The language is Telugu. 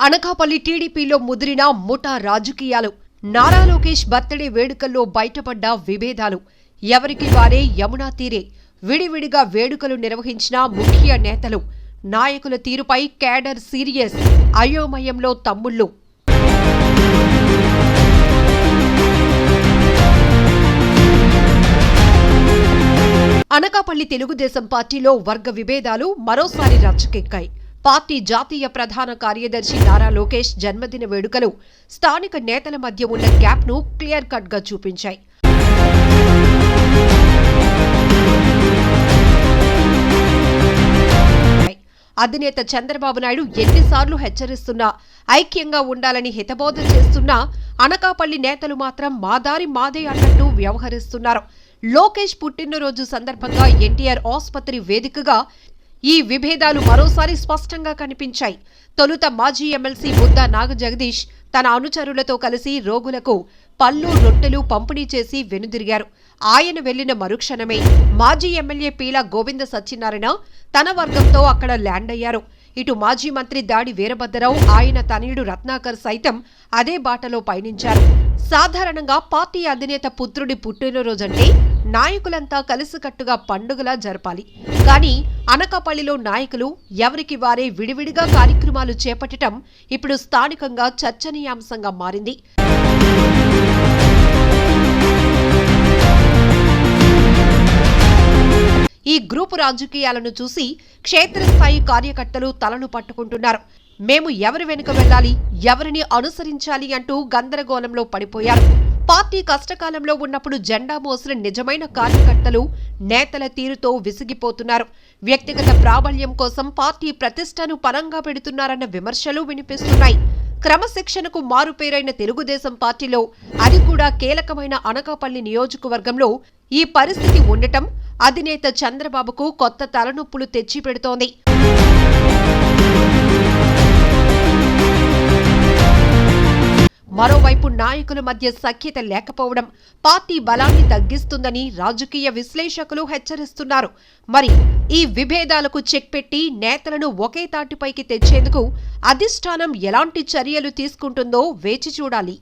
అనకాపల్లి టీడీపీలో ముదిరిన ముఠా రాజకీయాలు. నారా లోకేష్ బర్త్డే వేడుకల్లో బయటపడ్డ విభేదాలు. ఎవరికి వారే యమునా తీరే. విడివిడిగా వేడుకలు నిర్వహించిన ముఖ్య నేతలు. నాయకుల తీరుపై కేడర్ సీరియస్. అయోమయంలో తమ్ముళ్ళు. అనకాపల్లి తెలుగుదేశం పార్టీలో వర్గ విభేదాలు మరోసారి రచ్చకెక్కాయి. పార్టీ జాతీయ ప్రధాన కార్యదర్శి నారా లోకేష్ జన్మదిన వేడుకలు స్థానిక నేతల మధ్య ఉన్న గ్యాప్ను క్లియర్ కట్గా చూపించాయి. అధినేత చంద్రబాబు నాయుడు ఎన్నిసార్లు హెచ్చరిస్తున్నా ఐక్యంగా ఉండాలని హితబోధ చేస్తున్నా అనకాపల్లి నేతలు మాత్రం మాదారి మాదే అన్నట్టు వ్యవహరిస్తున్నారు. లోకేష్ పుట్టినరోజు సందర్భంగా ఎన్టీఆర్ ఆసుపత్రి వేదికగా ఈ విభేదాలు మరోసారి స్పష్టంగా కనిపించాయి. తొలుత మాజీ ఎమ్మెల్సీ బుద్దా నాగ జగదీష్ తన అనుచరులతో కలిసి రోగులకు పళ్ళు రొట్టెలు పంపిణీ చేసి వెనుదిరిగారు. ఆయన వెళ్ళిన మరుక్షణమే మాజీ ఎమ్మెల్యే పీల గోవింద సత్యనారాయణ తన వర్గంతో అక్కడ ల్యాండ్ అయ్యారు. ఇటు మాజీ మంత్రి దాడి వీరభద్రరావు ఆయన తనయుడు రత్నాకర్ సైతం అదే బాటలో పయనించారు. సాధారణంగా పార్టీ అధినేత పుత్రుడి పుట్టినరోజంటే నాయకులంతా కలిసికట్టుగా పండుగలా జరపాలి. కానీ అనకాపల్లిలో నాయకులు ఎవరికి వారే విడివిడిగా కార్యక్రమాలు చేపట్టడం ఇప్పుడు స్థానికంగా చర్చనీయాంశంగా మారింది. ఈ గ్రూపు రాజకీయాలను చూసి క్షేత్రస్థాయి కార్యకర్తలు తలను పట్టుకుంటున్నారు. మేము ఎవరి వెనుక వెళ్ళాలి ఎవరిని అనుసరించాలి అంటూ గందరగోళంలో పడిపోయారు. పార్టీ కష్టకాలంలో ఉన్నప్పుడు జెండా మోసిన నిజమైన కార్యకర్తలు నేతల తీరుతో విసిగిపోతున్నారు. వ్యక్తిగత ప్రాబల్యం కోసం పార్టీ ప్రతిష్టను పరంగా పెడుతున్నారన్న విమర్శలు వినిపిస్తున్నాయి. క్రమశిక్షణకు మారుపేరైన తెలుగుదేశం పార్టీలో అది కూడా కీలకమైన అనకాపల్లి నియోజకవర్గంలో ఈ పరిస్థితి ఉండటం అధినేత చంద్రబాబుకు కొత్త తలనొప్పులు తెచ్చిపెడుతోంది. మరోవైపు నాయకుల మధ్య సఖ్యత లేకపోవడం పార్టీ బలాన్ని తగ్గిస్తుందని రాజకీయ విశ్లేషకులు హెచ్చరిస్తున్నారు. మరి ఈ విభేదాలకు చెక్ పెట్టి నేతలను ఒకే తాటిపైకి తెచ్చేందుకు అధిష్టానం ఎలాంటి చర్యలు తీసుకుంటుందో వేచి చూడాలి.